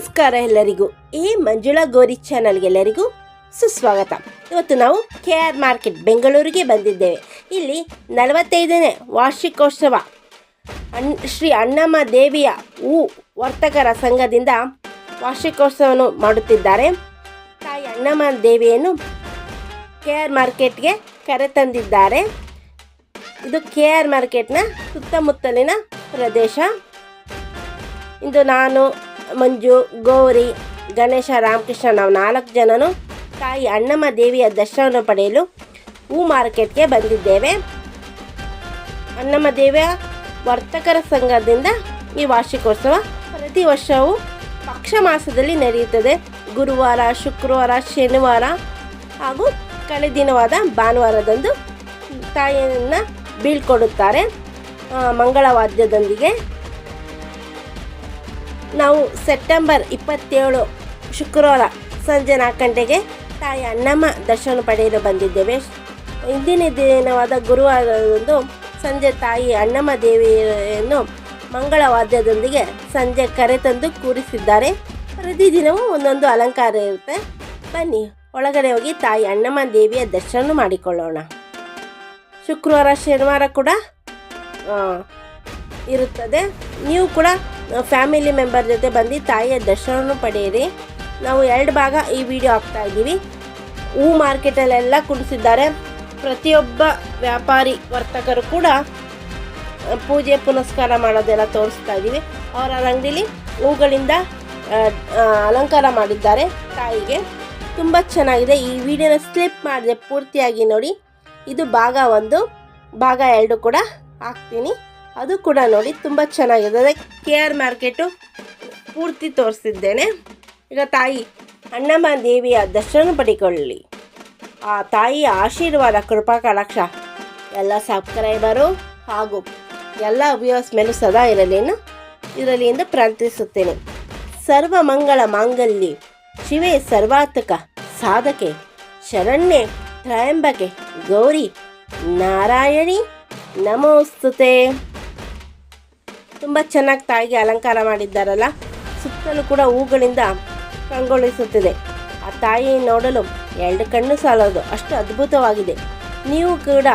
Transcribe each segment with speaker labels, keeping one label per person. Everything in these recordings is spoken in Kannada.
Speaker 1: ನಮಸ್ಕಾರ ಎಲ್ಲರಿಗೂ ಈ ಮಂಜುಳಾ ಗೋರಿ ಚಾನಲ್ಗೆಲ್ಲರಿಗೂ ಸುಸ್ವಾಗತ. ಇವತ್ತು ನಾವು ಕೆ ಆರ್ ಮಾರ್ಕೆಟ್ ಬೆಂಗಳೂರಿಗೆ ಬಂದಿದ್ದೇವೆ. ಇಲ್ಲಿ ನಲವತ್ತೈದನೇ ವಾರ್ಷಿಕೋತ್ಸವ. ಅಣ್ ಶ್ರೀ ಅಣ್ಣಮ್ಮ ದೇವಿಯ ಹೂ ವರ್ತಕರ ಸಂಘದಿಂದ ವಾರ್ಷಿಕೋತ್ಸವವನ್ನು ಮಾಡುತ್ತಿದ್ದಾರೆ. ತಾಯಿ ಅಣ್ಣಮ್ಮ ದೇವಿಯನ್ನು ಕೆ ಆರ್ ಮಾರ್ಕೆಟ್ಗೆ ಕರೆತಂದಿದ್ದಾರೆ. ಇದು ಕೆ ಆರ್ ಮಾರ್ಕೆಟ್ನ ಸುತ್ತಮುತ್ತಲಿನ ಪ್ರದೇಶ. ಇಂದು ನಾನು ಮಂಜು, ಗೌರಿ, ಗಣೇಶ, ರಾಮಕೃಷ್ಣ ನಾವು ನಾಲ್ಕು ಜನನು ತಾಯಿ ಅಣ್ಣಮ್ಮ ದೇವಿಯ ದರ್ಶನವನ್ನು ಪಡೆಯಲು ಹೂ ಮಾರ್ಕೆಟ್ಗೆ ಬಂದಿದ್ದೇವೆ. ಅಣ್ಣಮ್ಮ ದೇವಿಯ ವರ್ತಕರ ಸಂಘದಿಂದ ಈ ವಾರ್ಷಿಕೋತ್ಸವ ಪ್ರತಿ ವರ್ಷವೂ ಪಕ್ಷ ಮಾಸದಲ್ಲಿ ನಡೆಯುತ್ತದೆ. ಗುರುವಾರ, ಶುಕ್ರವಾರ, ಶನಿವಾರ ಹಾಗೂ ಕಳೆ ದಿನವಾದ ಭಾನುವಾರದಂದು ತಾಯಿಯನ್ನು ಬೀಳ್ಕೊಡುತ್ತಾರೆ. ಮಂಗಳವಾದ್ಯದೊಂದಿಗೆ ನಾವು ಸೆಪ್ಟೆಂಬರ್ ಇಪ್ಪತ್ತೇಳು ಶುಕ್ರವಾರ ಸಂಜೆ ನಾಲ್ಕು ಗಂಟೆಗೆ ತಾಯಿ ಅಣ್ಣಮ್ಮ ದರ್ಶನ ಪಡೆಯಲು ಬಂದಿದ್ದೇವೆ. ಇಂದಿನ ದಿನವಾದ ಗುರುವಾರದಂದು ಸಂಜೆ ತಾಯಿ ಅಣ್ಣಮ್ಮ ದೇವಿಯನ್ನು ಮಂಗಳವಾದ್ಯದೊಂದಿಗೆ ಸಂಜೆ ಕರೆತಂದು ಕೂರಿಸಿದ್ದಾರೆ. ಪ್ರತಿದಿನವೂ ಒಂದೊಂದು ಅಲಂಕಾರ ಇರುತ್ತೆ. ಬನ್ನಿ, ಒಳಗಡೆ ಹೋಗಿ ತಾಯಿ ಅಣ್ಣಮ್ಮ ದೇವಿಯ ದರ್ಶನ ಮಾಡಿಕೊಳ್ಳೋಣ. ಶುಕ್ರವಾರ ಶನಿವಾರ ಕೂಡ ಇರುತ್ತದೆ. ನೀವು ಕೂಡ ಫ್ಯಾಮಿಲಿ ಮೆಂಬರ್ ಜೊತೆ ಬಂದು ತಾಯಿಯ ದರ್ಶನವನ್ನು ಪಡೆಯಿರಿ. ನಾವು ಎರಡು ಭಾಗ ಈ ವಿಡಿಯೋ ಹಾಕ್ತಾ ಇದ್ದೀವಿ. ಹೂ ಮಾರ್ಕೆಟಲ್ಲೆಲ್ಲ ಕುಡಿಸಿದ್ದಾರೆ ಪ್ರತಿಯೊಬ್ಬ ವ್ಯಾಪಾರಿ ವರ್ತಕರು ಕೂಡ ಪೂಜೆ ಪುನಸ್ಕಾರ ಮಾಡೋದೆಲ್ಲ ತೋರಿಸ್ತಾ ಇದ್ದೀವಿ. ಅವರ ಅಂಗಡಿಲಿ ಹೂಗಳಿಂದ ಅಲಂಕಾರ ಮಾಡಿದ್ದಾರೆ ತಾಯಿಗೆ. ತುಂಬ ಚೆನ್ನಾಗಿದೆ. ಈ ವಿಡಿಯೋನ ಸ್ಲಿಪ್ ಮಾಡಿದೆ ಪೂರ್ತಿಯಾಗಿ ನೋಡಿ. ಇದು ಭಾಗ ಒಂದು. ಭಾಗ ಎರಡು ಕೂಡ ಹಾಕ್ತೀನಿ. ಅದು ಕೂಡ ನೋಡಿ ತುಂಬ ಚೆನ್ನಾಗಿದೆ. ಕೆ ಆರ್ ಮಾರ್ಕೆಟು ಪೂರ್ತಿ ತೋರಿಸಿದ್ದೇನೆ. ಈಗ ತಾಯಿ ಅಣ್ಣಮ್ಮ ದೇವಿಯ ದರ್ಶನ ಪಡಿಕೊಳ್ಳಿ. ಆ ತಾಯಿಯ ಆಶೀರ್ವಾದ, ಕೃಪಾ, ಕಟಾಕ್ಷ ಎಲ್ಲ ಸಬ್ಸ್ಕ್ರೈಬರು ಹಾಗೂ ಎಲ್ಲ ವ್ಯೂವರ್ಸ್ ಮೇಲೂ ಸದಾ ಇರಲಿ ಇರಲಿ ಎಂದು ಪ್ರಾರ್ಥಿಸುತ್ತೇನೆ. ಸರ್ವ ಮಂಗಳ ಮಾಂಗಲ್ಯ, ಶಿವೇ ಸರ್ವಾತ್ಮಕ ಸಾಧಕೆ, ಶರಣ್ಯೆ ತ್ರಯಂಬಕೆ ಗೌರಿ ನಾರಾಯಣಿ ನಮೋಸ್ತುತೆ. ತುಂಬ ಚೆನ್ನಾಗಿ ತಾಯಿಗೆ ಅಲಂಕಾರ ಮಾಡಿದ್ದಾರಲ್ಲ, ಸುತ್ತಲೂ ಕೂಡ ಹೂಗಳಿಂದ ಕಂಗೊಳಿಸುತ್ತಿದೆ. ಆ ತಾಯಿ ನೋಡಲು ಎರಡು ಕಣ್ಣು ಸಾಲದು, ಅಷ್ಟು ಅದ್ಭುತವಾಗಿದೆ. ನೀವು ಕೂಡ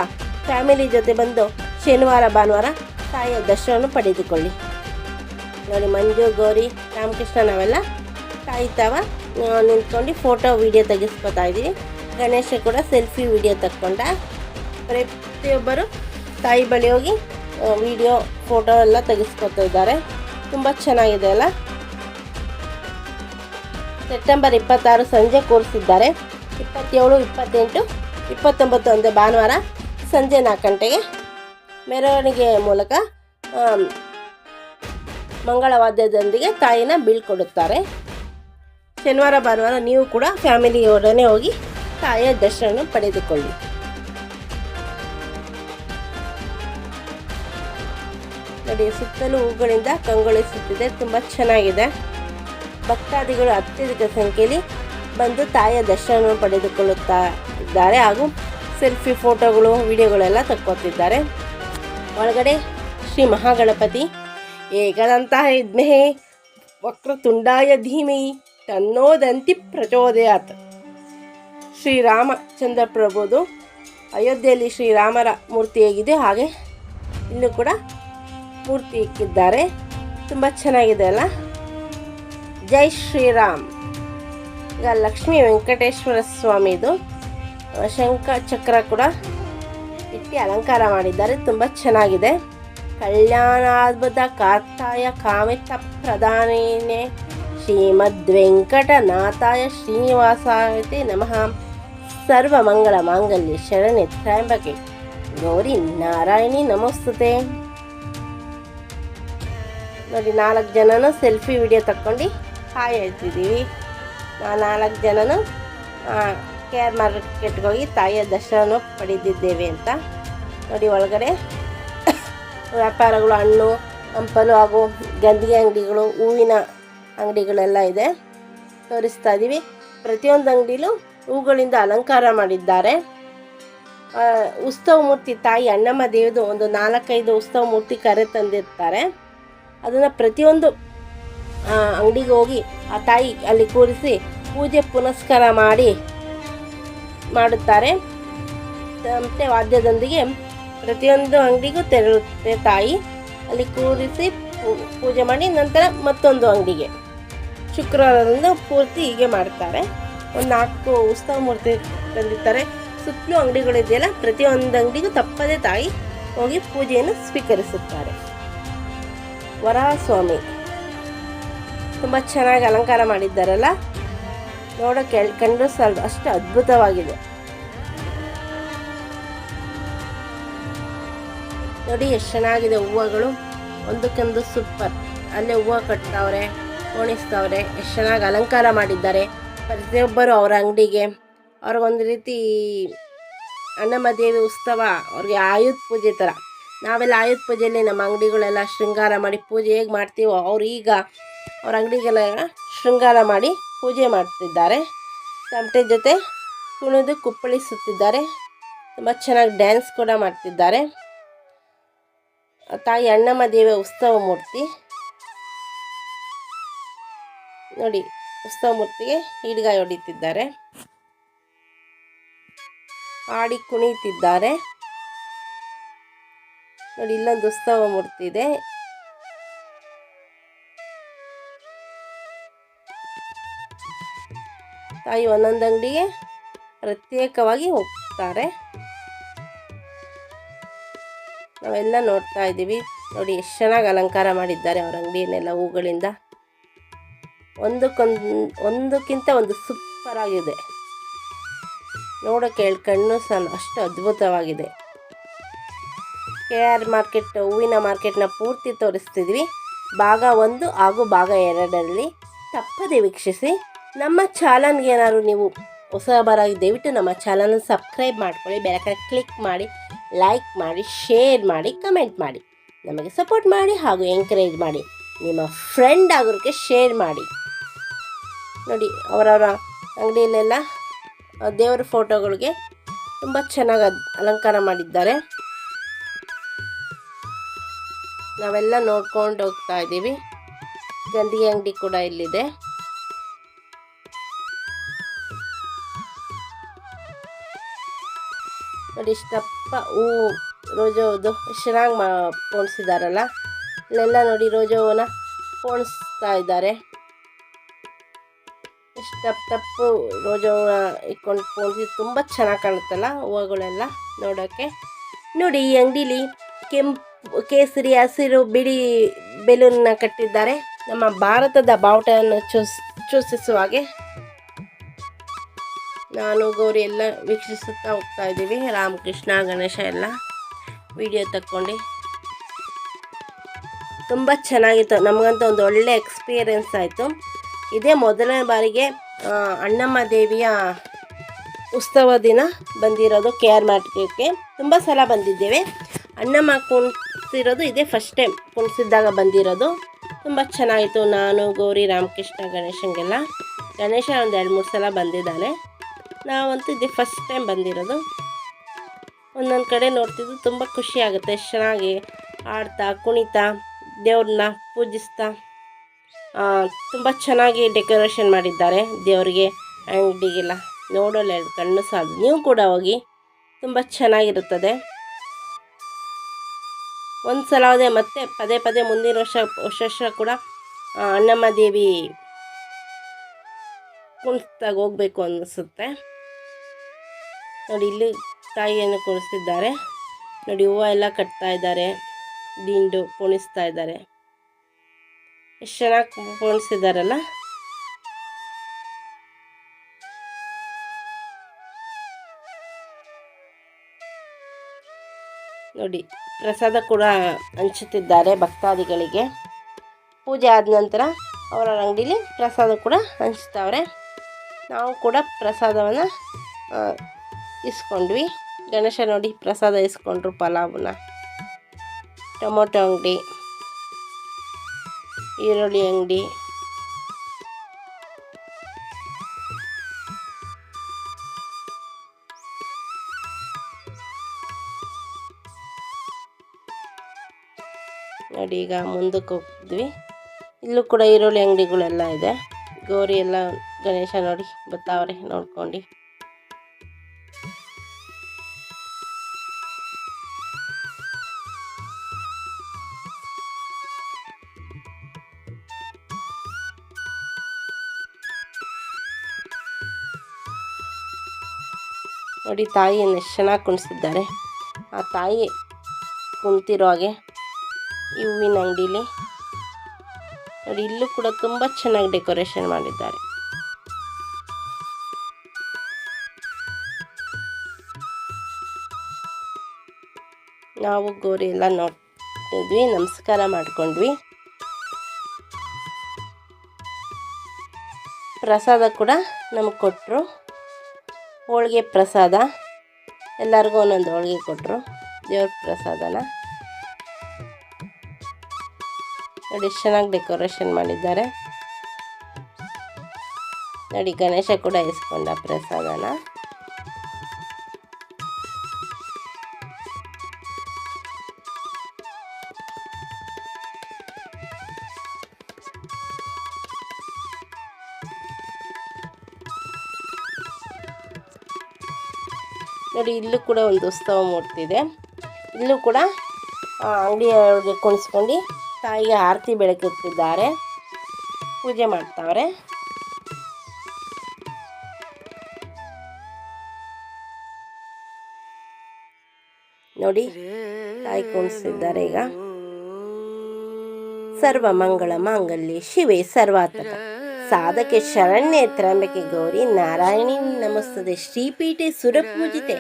Speaker 1: ಫ್ಯಾಮಿಲಿ ಜೊತೆ ಬಂದು ಶನಿವಾರ, ಭಾನುವಾರ ತಾಯಿಯ ದರ್ಶನವನ್ನು ಪಡೆದುಕೊಳ್ಳಿ. ನೋಡಿ, ಮಂಜು, ಗೌರಿ, ರಾಮಕೃಷ್ಣ ನಾವೆಲ್ಲ ತಾಯಿ ತಾವ ನಿಂತ್ಕೊಂಡು ಫೋಟೋ ವಿಡಿಯೋ ತೆಗೆಸ್ಕೊತಾ ಇದ್ದೀವಿ. ಗಣೇಶ ಕೂಡ ಸೆಲ್ಫಿ ವಿಡಿಯೋ ತಕ್ಕೊಂಡ. ಪ್ರತಿಯೊಬ್ಬರು ತಾಯಿ ಬಳಿ ಹೋಗಿ ವಿಡಿಯೋ ಫೋಟೋ ಎಲ್ಲ ತೆಗೆಸ್ಕೊತಾ ಇದ್ದಾರೆ. ತುಂಬ ಚೆನ್ನಾಗಿದೆ ಅಲ್ಲ? ಸೆಪ್ಟೆಂಬರ್ ಇಪ್ಪತ್ತಾರು ಸಂಜೆ ಕೂರಿಸಿದ್ದಾರೆ ಇಪ್ಪತ್ತೇಳು, ಇಪ್ಪತ್ತೆಂಟು, ಇಪ್ಪತ್ತೊಂಬತ್ತು ಅಂದರೆ ಭಾನುವಾರ ಸಂಜೆ ನಾಲ್ಕು ಗಂಟೆಗೆ. ಮೆರವಣಿಗೆಯ ಮೂಲಕ ಮಂಗಳವಾದ್ಯದೊಂದಿಗೆ ತಾಯಿನ ಬೀಳ್ಕೊಡುತ್ತಾರೆ ಶನಿವಾರ, ಭಾನುವಾರ ನೀವು ಕೂಡ ಫ್ಯಾಮಿಲಿಯೊಡನೆ ಹೋಗಿ ತಾಯಿಯ ದರ್ಶನ ಪಡೆದುಕೊಳ್ಳಿ. ನೋಡಿ ಸುತ್ತಲೂ ಹೂಗಳಿಂದ ಕಂಗೊಳಿಸುತ್ತಿದೆ. ತುಂಬ ಚೆನ್ನಾಗಿದೆ. ಭಕ್ತಾದಿಗಳು ಅತ್ಯಧಿಕ ಸಂಖ್ಯೆಯಲ್ಲಿ ಬಂದು ತಾಯಿಯ ದರ್ಶನ ಪಡೆದುಕೊಳ್ಳುತ್ತಾ ಇದ್ದಾರೆ ಹಾಗೂ ಸೆಲ್ಫಿ ಫೋಟೋಗಳು, ವಿಡಿಯೋಗಳೆಲ್ಲ ತಕ್ಕೊತಿದ್ದಾರೆ ಒಳಗಡೆ ಶ್ರೀ ಮಹಾಗಣಪತಿ ಏಕದಂತಹ ವಕ್ರ ತುಂಡಾಯ ಧೀಮೆಯಿ ತನ್ನೋದಂತಿ ಪ್ರಚೋದಯಾತ್. ಶ್ರೀರಾಮಚಂದ್ರ ಪ್ರಭುದು ಅಯೋಧ್ಯೆಯಲ್ಲಿ ಶ್ರೀರಾಮರ ಮೂರ್ತಿ ಹೇಗಿದೆ ಹಾಗೆ ಇಲ್ಲೂ ಕೂಡ ಮೂರ್ತಿ ಇಕ್ಕಿದ್ದಾರೆ. ತುಂಬ ಚೆನ್ನಾಗಿದೆ ಅಲ್ಲ? ಜೈ ಶ್ರೀರಾಮ್. ಈಗ ಲಕ್ಷ್ಮೀ ವೆಂಕಟೇಶ್ವರ ಸ್ವಾಮಿದು ಶಂಕ ಚಕ್ರ ಕೂಡ ಇಟ್ಟು ಅಲಂಕಾರ ಮಾಡಿದ್ದಾರೆ. ತುಂಬ ಚೆನ್ನಾಗಿದೆ. ಕಲ್ಯಾಣಾದ್ಭುತ ಕಾರ್ತಾಯ ಕಾಮಿತ ಪ್ರಧಾನಿನೇ ಶ್ರೀಮದ್ ವೆಂಕಟನಾಥಾಯ ಶ್ರೀನಿವಾಸ ನಮಃ. ಸರ್ವಮಂಗಳ ಮಾಂಗಲ್ಯ ಶರಣೆ ತ್ರ್ಯಂಬಕೆ. ಗೌರಿ ನಾರಾಯಣಿ ನಮಸ್ತುತೆ. ನೋಡಿ, ನಾಲ್ಕು ಜನನು ಸೆಲ್ಫಿ ವಿಡಿಯೋ ತಕ್ಕೊಂಡು ಹಾಯ್ ಹೇಳ್ತಿದ್ದೀವಿ ನಾವು ನಾಲ್ಕು ಜನನು ಕೆ ಆರ್ ಮಾರ್ಕೆಟ್ಗೆ ಹೋಗಿ ತಾಯಿಯ ದರ್ಶನ ಪಡೆದಿದ್ದೇವೆ ಅಂತ. ನೋಡಿ, ಒಳಗಡೆ ವ್ಯಾಪಾರಗಳು, ಹಣ್ಣು, ಹಂಪಲು ಹಾಗೂ ಗಂದಿಗೆ ಅಂಗಡಿಗಳು, ಹೂವಿನ ಅಂಗಡಿಗಳೆಲ್ಲ ಇದೆ. ತೋರಿಸ್ತಾ ಇದ್ದೀವಿ ಪ್ರತಿಯೊಂದು ಅಂಗಡಿಲೂ ಹೂಗಳಿಂದ ಅಲಂಕಾರ ಮಾಡಿದ್ದಾರೆ. ಉತ್ಸವ ಮೂರ್ತಿ ತಾಯಿ ಅಣ್ಣಮ್ಮ ದೇವಿದು ಒಂದು ನಾಲ್ಕೈದು ಉತ್ಸವ ಮೂರ್ತಿ ಕರೆ ತಂದಿರ್ತಾರೆ. ಅದನ್ನು ಪ್ರತಿಯೊಂದು ಅಂಗಡಿಗೆ ಹೋಗಿ ಆ ತಾಯಿ ಅಲ್ಲಿ ಕೂರಿಸಿ ಪೂಜೆ ಪುನಸ್ಕಾರ ಮಾಡಿ ಮಾಡುತ್ತಾರೆ. ಮತ್ತು ವಾದ್ಯದೊಂದಿಗೆ ಪ್ರತಿಯೊಂದು ಅಂಗಡಿಗೂ ತೆರಳುತ್ತೆ ತಾಯಿ. ಅಲ್ಲಿ ಕೂರಿಸಿ ಪೂಜೆ ಮಾಡಿ ನಂತರ ಮತ್ತೊಂದು ಅಂಗಡಿಗೆ. ಶುಕ್ರವಾರದಿಂದ ಪೂರ್ತಿ ಹೀಗೆ ಮಾಡ್ತಾರೆ. ಒಂದು ನಾಲ್ಕು ಉತ್ಸವ ಮೂರ್ತಿ ತಂದಿರ್ತಾರೆ. ಸುತ್ತಲೂ ಅಂಗಡಿಗಳಿದೆಯಲ್ಲ ಪ್ರತಿಯೊಂದು ಅಂಗಡಿಗೂ ತಪ್ಪದೇ ತಾಯಿ ಹೋಗಿ ಪೂಜೆಯನ್ನು ಸ್ವೀಕರಿಸುತ್ತಾರೆ. ವರಸ್ವಾಮಿ. ತುಂಬ ಚೆನ್ನಾಗಿ ಅಲಂಕಾರ ಮಾಡಿದ್ದಾರಲ್ಲ? ನೋಡೋಕೆ ಕಂಡು ಸಾಲದು ಅಷ್ಟು ಅದ್ಭುತವಾಗಿದೆ. ನೋಡಿ ಎಷ್ಟು ಚೆನ್ನಾಗಿದೆ ಹೂವುಗಳು. ಒಂದಕ್ಕೊಂದು ಸೂಪರ್ ಅಲ್ಲೇ ಹೂವು ಕಟ್ತಾವ್ರೆ, ಓಣಿಸ್ತಾವ್ರೆ, ಎಷ್ಟು ಚೆನ್ನಾಗಿ ಅಲಂಕಾರ ಮಾಡಿದ್ದಾರೆ. ಪ್ರತಿಯೊಬ್ಬರು ಅವರ ಅಂಗಡಿಗೆ. ಅವ್ರಿಗೊಂದು ರೀತಿ ಅಣ್ಣಮ್ಮ ದೇವಿ ಉತ್ಸವ, ಅವ್ರಿಗೆ ಆಯುಧ ಪೂಜೆ ಥರ ನಾವೆಲ್ಲ ಆಯುಧ ಪೂಜೆಯಲ್ಲಿ ನಮ್ಮ ಅಂಗಡಿಗಳೆಲ್ಲ ಶೃಂಗಾರ ಮಾಡಿ ಪೂಜೆ ಹೇಗೆ ಮಾಡ್ತೀವೋ ಅವ್ರು ಈಗ ಅವ್ರ ಅಂಗಡಿಗೆಲ್ಲ ಶೃಂಗಾರ ಮಾಡಿ ಪೂಜೆ ಮಾಡ್ತಿದ್ದಾರೆ. ತಮಟೆ ಜೊತೆ ಕುಣಿದು ಕುಪ್ಪಳಿಸುತ್ತಿದ್ದಾರೆ. ತುಂಬ ಚೆನ್ನಾಗಿ ಡ್ಯಾನ್ಸ್ ಕೂಡ ಮಾಡ್ತಿದ್ದಾರೆ. ತಾಯಿ ಅಣ್ಣಮ್ಮ ದೇವಿ ಉತ್ಸವ ಮೂರ್ತಿ. ನೋಡಿ, ಉತ್ಸವ ಮೂರ್ತಿಗೆ ಹಿಡ್ಗಾಯಿ ಹೊಡಿತಿದ್ದಾರೆ. ಆಡಿ ಕುಣಿತಿದ್ದಾರೆ ನೋಡಿ, ಇಲ್ಲೊಂದು ಉತ್ಸವ ಮೂರ್ತಿ ಇದೆ. ತಾಯಿ ಒಂದೊಂದು ಅಂಗಡಿಗೆ ಪ್ರತ್ಯೇಕವಾಗಿ ಹೋಗ್ತಾರೆ. ನಾವೆಲ್ಲ ನೋಡ್ತಾ ಇದ್ದೀವಿ. ನೋಡಿ, ಎಷ್ಟು ಚೆನ್ನಾಗಿ ಅಲಂಕಾರ ಮಾಡಿದ್ದಾರೆ ಅವ್ರ ಅಂಗಡಿಯನ್ನೆಲ್ಲ ಹೂಗಳಿಂದ. ಒಂದಕ್ಕೊಂದು, ಒಂದಕ್ಕಿಂತ ಒಂದು ಸೂಪರ್ ಆಗಿದೆ. ನೋಡೋಕೆ ಕಣ್ಣು ಸಹ ಅಷ್ಟು ಅದ್ಭುತವಾಗಿದೆ. ಕೆ ಆರ್ ಮಾರ್ಕೆಟ್ ಹೂವಿನ ಮಾರ್ಕೆಟ್ನ ಪೂರ್ತಿ ತೋರಿಸ್ತಿದ್ವಿ. ಭಾಗ ಒಂದು ಹಾಗೂ ಭಾಗ ಎರಡರಲ್ಲಿ ತಪ್ಪದೆ ವೀಕ್ಷಿಸಿ. ನಮ್ಮ ಚಾನಲ್ಗೆ ಏನಾದ್ರು ನೀವು ಹೊಸಬರಾಗಿ ದಯವಿಟ್ಟು ನಮ್ಮ ಚಾನಲ್ನ ಸಬ್ಸ್ಕ್ರೈಬ್ ಮಾಡ್ಕೊಳ್ಳಿ ಬೆಳಕ ಕ್ಲಿಕ್ ಮಾಡಿ ಲೈಕ್ ಮಾಡಿ ಶೇರ್ ಮಾಡಿ ಕಮೆಂಟ್ ಮಾಡಿ. ನಮಗೆ ಸಪೋರ್ಟ್ ಮಾಡಿ ಹಾಗೂ ಎಂಕರೇಜ್ ಮಾಡಿ. ನಿಮ್ಮ ಫ್ರೆಂಡ್ ಆಗೋರಿಗೆ ಶೇರ್ ಮಾಡಿ. ನೋಡಿ, ಅವರವರ ಅಂಗಡಿಯಲ್ಲೆಲ್ಲ ದೇವರ ಫೋಟೋಗಳಿಗೆ ತುಂಬ ಚೆನ್ನಾಗಿ ಅಲಂಕಾರ ಮಾಡಿದ್ದಾರೆ. ನಾವೆಲ್ಲ ನೋಡ್ಕೊಂಡು ಹೋಗ್ತಾ ಇದ್ದೀವಿ. ಗಂಧಿ ಅಂಗಡಿ ಕೂಡ ಇಲ್ಲಿದೆ. ನೋಡಿ, ಇಷ್ಟಪ್ಪ, ಹೂ, ರೋಜ ಹೂದು ಚೆನ್ನಾಗಿ ಮಾ, ಪೋಣಿಸಿದಾರಲ್ಲ. ಇಲ್ಲೆಲ್ಲ ನೋಡಿ, ರೋಜ ಹೂವನ್ನ ಪೋಣಿಸ್ತಾ ಇದ್ದಾರೆ. ಎಷ್ಟು ತಪ್ಪು ತಪ್ಪು ರೋಜ ಹೂವ ಇಟ್ಕೊಂಡು ಪೋಣಿಸಿ, ತುಂಬ ಚೆನ್ನಾಗಿ ಕಾಣುತ್ತಲ್ಲ ಹೂವುಗಳೆಲ್ಲ ನೋಡೋಕ್ಕೆ ನೋಡಿ, ಈ ಅಂಗಡೀಲಿ ಕೆಂಪು ಕೇಸರಿ ಹಸಿರು ಬಿಳಿ ಬೆಲೂನ್ನ ಕಟ್ಟಿದ್ದಾರೆ. ನಮ್ಮ ಭಾರತದ ಬಾವುಟವನ್ನು ಚೂಸ್, ಚೂಸಿಸುವ ಹಾಗೆ ನಾನು ಗೌರಿ ಎಲ್ಲ ವೀಕ್ಷಿಸುತ್ತಾ ಹೋಗ್ತಾ ಇದ್ದೀವಿ. ರಾಮಕೃಷ್ಣ, ಗಣೇಶ ಎಲ್ಲ ವಿಡಿಯೋ ತಕ್ಕೊಂಡು. ತುಂಬ ಚೆನ್ನಾಗಿತ್ತು. ನಮಗಂತೂ ಒಂದು ಒಳ್ಳೆ ಎಕ್ಸ್ಪೀರಿಯೆನ್ಸ್ ಆಯಿತು. ಇದೇ ಮೊದಲನೇ ಬಾರಿಗೆ ಅಣ್ಣಮ್ಮ ದೇವಿಯ ಉತ್ಸವ ದಿನ ಬಂದಿರೋದು ಕೆ ಆರ್ ಮಾರ್ಕೆಟ್ಗೆ ತುಂಬ ಸಲ ಬಂದಿದ್ದೇವೆ. ಅಣ್ಣಮ್ಮ ಕುಣಿಸಿರೋದು ಇದೇ ಫಸ್ಟ್ ಟೈಮ್ ಕುಣಿಸಿದ್ದಾಗ ಬಂದಿರೋದು. ತುಂಬ ಚೆನ್ನಾಗಿತ್ತು. ನಾನು, ಗೌರಿ, ರಾಮಕೃಷ್ಣ ಗಣೇಶಂಗೆಲ್ಲ ಗಣೇಶ ಒಂದು ಎರಡು ಮೂರು ಸಲ ಬಂದಿದ್ದಾನೆ. ನಾವಂತೂ ಇದೇ ಫಸ್ಟ್ ಟೈಮ್ ಬಂದಿರೋದು. ಒಂದೊಂದು ಕಡೆ ನೋಡ್ತಿದ್ದು ತುಂಬ ಖುಷಿ ಆಗುತ್ತೆ. ಚೆನ್ನಾಗಿ ಆಡ್ತಾ, ಕುಣಿತಾ, ದೇವ್ರನ್ನ ಪೂಜಿಸ್ತಾ ತುಂಬ ಚೆನ್ನಾಗಿ ಡೆಕೋರೇಷನ್ ಮಾಡಿದ್ದಾರೆ ದೇವರಿಗೆ, ಅಂಗಡಿಗೆಲ್ಲ. ನೋಡೋಲ್ಲ ಕಣ್ಣು ಸಾಲದು ನೀವು ಕೂಡ ಹೋಗಿ. ತುಂಬ ಚೆನ್ನಾಗಿರುತ್ತದೆ. ಒಂದು ಸಲ ಹೋದೆ ಮತ್ತೆ ಪದೇ ಪದೇ ಮುಂದಿನ ವರ್ಷ ವರ್ಷ ವರ್ಷ ಕೂಡ ಅಣ್ಣಮ್ಮ ದೇವಿ ಕುಣಿಸ್ದಾಗ ಹೋಗಬೇಕು ಅನ್ನಿಸುತ್ತೆ ನೋಡಿ, ಇಲ್ಲಿ ತಾಯಿಯನ್ನು ಕುಣಿಸ್ತಿದ್ದಾರೆ. ನೋಡಿ, ಹೂವು ಎಲ್ಲ ಕಟ್ತಾ ಇದ್ದಾರೆ. ದಿಂಡು ಪೋಣಿಸ್ತಾ ಇದ್ದಾರೆ. ಎಷ್ಟು ಚೆನ್ನಾಗಿ ಪೋಣಿಸಿದಾರಲ್ಲ ನೋಡಿ, ಪ್ರಸಾದ ಕೂಡ ಹಂಚುತ್ತಿದ್ದಾರೆ ಭಕ್ತಾದಿಗಳಿಗೆ. ಪೂಜೆ ಆದ ನಂತರ ಅವರ ಅಂಗಡಿಲಿ ಪ್ರಸಾದ ಕೂಡ ಹಂಚ್ತಾವ್ರೆ ನಾವು ಕೂಡ ಪ್ರಸಾದವನ್ನು ಇಸ್ಕೊಂಡ್ವಿ. ಗಣೇಶ ನೋಡಿ ಪ್ರಸಾದ ಇಸ್ಕೊಂಡ್ರು ಪಲಾವನ್ನ ಟೊಮೊಟೊ ಅಂಗಡಿ, ಈರುಳ್ಳಿ ಅಂಗಡಿ ನೋಡಿ ಈಗ ಮುಂದಕ್ಕೆ ಹೋಗಿದ್ವಿ ಇಲ್ಲೂ ಕೂಡ ಈರುಳ್ಳಿ ಅಂಗಡಿಗಳೆಲ್ಲ ಇದೆ. ಗೌರಿ ಎಲ್ಲ ಗಣೇಶ ನೋಡಿ ಬರ್ತಾವ್ರೆ ನೋಡ್ಕೊಂಡು. ನೋಡಿ ತಾಯಿಯನ್ನು ಎಷ್ಟು ಚೆನ್ನಾಗಿ ಕುಣಿಸಿದ್ದಾರೆ ಆ ತಾಯಿ ಕುಂತಿರೋ ಹಾಗೆ ಈ ಹೂವಿನ ಅಂಗಡಿಲಿ. ನೋಡಿ, ಇಲ್ಲೂ ಕೂಡ ತುಂಬ ಚೆನ್ನಾಗಿ ಡೆಕೋರೇಷನ್ ಮಾಡಿದ್ದಾರೆ. ನಾವು ಗೋರಿ ಎಲ್ಲ ನೋಡ್ತಿದ್ವಿ, ನಮಸ್ಕಾರ ಮಾಡ್ಕೊಂಡ್ವಿ. ಪ್ರಸಾದ ಕೂಡ ನಮಗೆ ಕೊಟ್ಟರು ಹೋಳಿಗೆ ಪ್ರಸಾದ. ಎಲ್ಲರಿಗೂ ಒಂದೊಂದು ಹೋಳಿಗೆ ಕೊಟ್ಟರು ದೇವ್ರ ಪ್ರಸಾದನ. ನೋಡಿ ಆಗಿ ಚೆನ್ನಾಗಿ ಡೆಕೋರೇಷನ್ ಮಾಡಿದ್ದಾರೆ. ನೋಡಿ, ಗಣೇಶ ಕೂಡ ಇಸ್ಕೊಂಡ ಪ್ರಸಾದನ. ನೋಡಿ, ಇಲ್ಲೂ ಕೂಡ ಒಂದು ಉತ್ಸವ ಮೂರ್ತಿ ಇದೆ ಇಲ್ಲೂ ಕೂಡ ಅಂಗಡಿಯವ್ರಿಗೆ ಕುಣಿಸ್ಕೊಂಡು ತಾಯಿಗೆ ಆರತಿ ಬೆಳಗುತ್ತಿದ್ದಾರೆ ಪೂಜೆ ಮಾಡ್ತಾವ್ರೆ. ನೋಡಿ, ತಾಯಿ ಕುಣಿಸ್ತಿದ್ದಾರೆ ಈಗ. ಸರ್ವ ಮಂಗಳ ಮಾಂಗಲ್ಯ ಶಿವೆ ಸರ್ವಾತ್ಮಕ ಸಾಧಕೆ ಶರಣ್ಯ ತ್ರಂಬಿಕೆ ಗೌರಿ ನಾರಾಯಣಿ ನಮಸ್ತದೆ. ಶ್ರೀಪೀಠೆ ಸುರಪೂಜಿತೆ.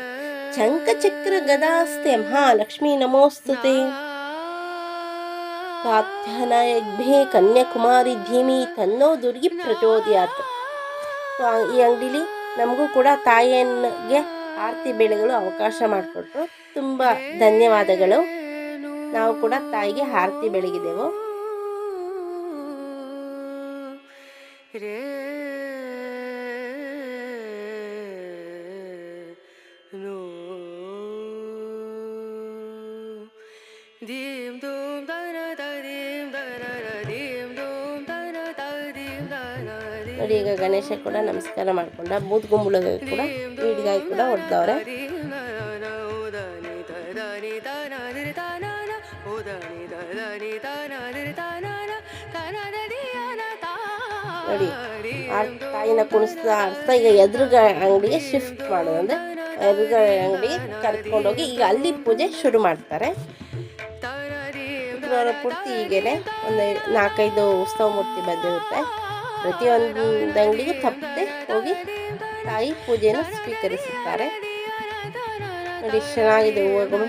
Speaker 1: ಚಂಕಚಕ್ರ ಗದಾಸ್ತೆ ಮಹಾಲಕ್ಷ್ಮಿ ನಮೋಸ್ತುತೆ. ಕಾತ್ಯಾನಾಯಗ್ಭೆ ಕನ್ಯಾಕುಮಾರಿ ಧೀಮಿ ತನ್ನೋ ದುರ್ಗಿ ಪ್ರಚೋದಯಾತ್. ಈ ಅಂಗಡಿಲಿ ನಮಗೂ ಕೂಡ ತಾಯಿಯನ್ಗೆ ಆರತಿ ಬೆಳೆಗಳು ಅವಕಾಶ ಮಾಡಿಕೊಟ್ರು. ತುಂಬ ಧನ್ಯವಾದಗಳು. ನಾವು ಕೂಡ ತಾಯಿಗೆ ಆರತಿ ಬೆಳಗಿದೆವು.
Speaker 2: ರೇ
Speaker 1: ನೋಡಿ ಈಗ ಗಣೇಶ ಕೂಡ ನಮಸ್ಕಾರ ಮಾಡ್ಕೊಂಡ ಬೂದ್ಗುಂಬಳಗ ಕೂಡ ಈಡ್ಗಾಯಿ ಕೂಡ ಹೊಡೆದವ್ರೆ. ನೋಡಿ ತಾಯಿನ ಕುಣಿಸ್ತಾ ಆಡಿಸ್ತಾ ಈಗ ಎದುರುಗ ಅಂಗಡಿಗೆ ಶಿಫ್ಟ್ ಮಾಡೋದು ಅಂದರೆ ಎದುರುಗ ಅಂಗಡಿ ಕರ್ಕೊಂಡೋಗಿ ಈಗ ಅಲ್ಲಿ ಪೂಜೆ ಶುರು ಮಾಡ್ತಾರೆ. ಪೂರ್ತಿ ಹೀಗೇನೆ ಒಂದು ನಾಲ್ಕೈದು ಉತ್ಸವ ಮೂರ್ತಿ ಬಂದಿರುತ್ತೆ. ಪ್ರತಿಯೊಂದು ಅಂಗಡಿಗೂ ತಪ್ಪದೆ ಹೋಗಿ ತಾಯಿ ಪೂಜೆಯನ್ನು ಸ್ವೀಕರಿಸುತ್ತಾರೆ. ನೋಡಿ, ಚೆನ್ನಾಗಿದೆ ಹೂವುಗಳು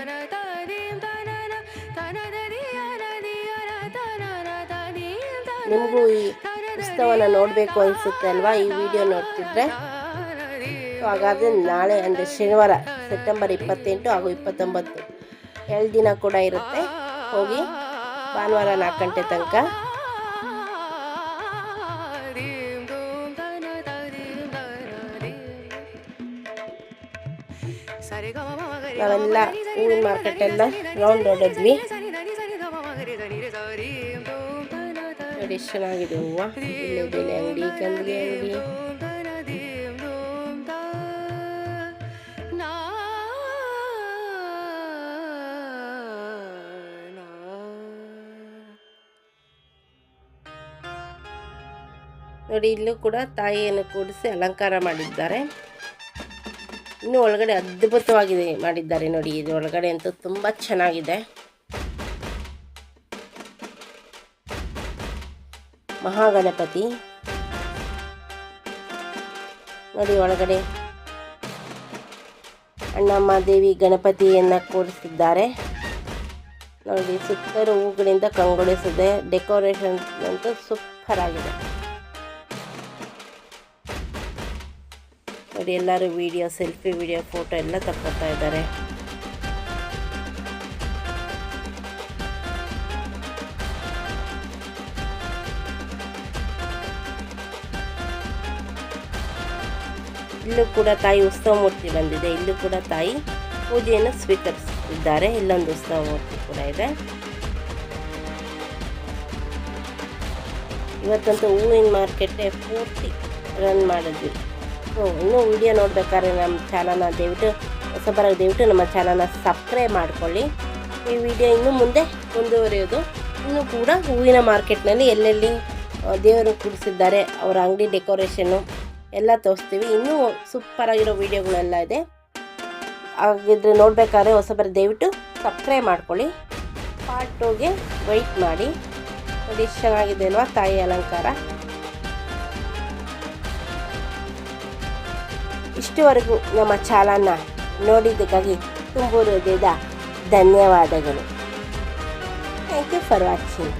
Speaker 1: ನಿಮಗೂ ಈ ಉತ್ಸವನ ನೋಡಬೇಕು ಅನಿಸುತ್ತೆ ಅಲ್ವಾ? ಈ ವಿಡಿಯೋ ನೋಡ್ತಿದ್ರೆ. ಹಾಗಾದರೆ ನಾಳೆ ಅಂದರೆ ಶನಿವಾರ, ಸೆಪ್ಟೆಂಬರ್ ಇಪ್ಪತ್ತೆಂಟು ಹಾಗೂ ಇಪ್ಪತ್ತೊಂಬತ್ತು. ಎರಡು ದಿನ ಕೂಡ ಇರುತ್ತೆ. ಹೋಗಿ ಭಾನುವಾರ ನಾಲ್ಕು ಗಂಟೆ ತನಕ ನಾವೆಲ್ಲ ಹೂವಿನ ಮಾರ್ಕೆಟೆಲ್ಲ ರೌಂಡ್ ಹೊಡೆದ್ವಿ. ನೋಡಿ ಎಷ್ಟು ಚೆನ್ನಾಗಿದೆ ಹೂವು. ಬೆಲೆ ಅಂಗಡಿ, ಕಂದಿಗೆ ಅಂಗಡಿ. ನೋಡಿ ಇಲ್ಲೂ ಕೂಡ ತಾಯಿಯನ್ನು ಕೂಡಿಸಿ ಅಲಂಕಾರ ಮಾಡಿದ್ದಾರೆ. ಇನ್ನು ಒಳಗಡೆ ಅದ್ಭುತವಾಗಿದೆ ಮಾಡಿದ್ದಾರೆ ನೋಡಿ, ಇದು ಒಳಗಡೆ ಅಂತೂ ತುಂಬ ಚೆನ್ನಾಗಿದೆ. ಮಹಾಗಣಪತಿ. ನೋಡಿ, ಒಳಗಡೆ ಅಣ್ಣಮ್ಮ ದೇವಿ ಗಣಪತಿಯನ್ನ ಕೂರಿಸಿದ್ದಾರೆ. ನೋಡಿ, ಸುತ್ತಲೂ ಹೂಗಳಿಂದ ಕಂಗೊಳಿಸಿದೆ. ಡೆಕೋರೇಷನ್ ಅಂತೂ ಸೂಪರ್ ಆಗಿದೆ. ನೋಡಿ, ಎಲ್ಲರೂ ವಿಡಿಯೋ ಸೆಲ್ಫಿ ವಿಡಿಯೋ ಫೋಟೋ ಎಲ್ಲ ತಕ್ಕೊತಾ ಇದ್ದಾರೆ. ಇಲ್ಲೂ ಕೂಡ ತಾಯಿ ಉತ್ಸವ ಮೂರ್ತಿ ಬಂದಿದೆ. ಇಲ್ಲೂ ಕೂಡ ತಾಯಿ ಪೂಜೆಯನ್ನು ಸ್ವೀಕರಿಸುತ್ತಿದ್ದಾರೆ ಇಲ್ಲೊಂದು ಉತ್ಸವ ಮೂರ್ತಿ ಕೂಡ ಇದೆ. ಇವತ್ತಂತೂ ಹೂವಿನ ಮಾರ್ಕೆಟೇ ಪೂರ್ತಿ ರನ್ ಮಾಡಿದ್ವಿ. ಸೊ ಇನ್ನೂ ವಿಡಿಯೋ ನೋಡಬೇಕಾದ್ರೆ ನಮ್ಮ ಚಾನಲ್ನ ದಯವಿಟ್ಟು ಹೊಸಬರ ದಯವಿಟ್ಟು ನಮ್ಮ ಚಾನಲ್ನ ಸಬ್ಸ್ಕ್ರೈಬ್ ಮಾಡಿಕೊಳ್ಳಿ. ಈ ವಿಡಿಯೋ ಇನ್ನು ಮುಂದೆ ಮುಂದುವರಿಯೋದು. ಇನ್ನೂ ಕೂಡ ಹೂವಿನ ಮಾರ್ಕೆಟ್ನಲ್ಲಿ ಎಲ್ಲೆಲ್ಲಿ ದೇವರು ಕೂಡಿಸಿದ್ದಾರೆ, ಅವರ ಅಂಗಡಿ ಡೆಕೋರೇಷನ್ನು ಎಲ್ಲ ತೋರಿಸ್ತೀವಿ. ಇನ್ನೂ ಸೂಪರಾಗಿರೋ ವಿಡಿಯೋಗಳೆಲ್ಲ ಇದೆ. ಹಾಗಿದ್ರೆ ನೋಡಬೇಕಾದ್ರೆ ಹೊಸಬರ ದಯವಿಟ್ಟು ಸಬ್ಸ್ಕ್ರೈಬ್ ಮಾಡ್ಕೊಳ್ಳಿ. ಪಾರ್ಟ್ ಟೂಗೆ ವೆಯ್ಟ್ ಮಾಡಿ. ನೋಡಿ ಎಷ್ಟು ಚೆನ್ನಾಗಿದೆ ಅಲ್ವಾ ತಾಯಿ ಅಲಂಕಾರ? ಇಷ್ಟುವರೆಗೂ ನಮ್ಮ ಚಾಲನ್ನ ನೋಡಿದ್ದಕ್ಕಾಗಿ ತುಂಬ ಹೃದಯದ ಧನ್ಯವಾದಗಳು. Thank you for watching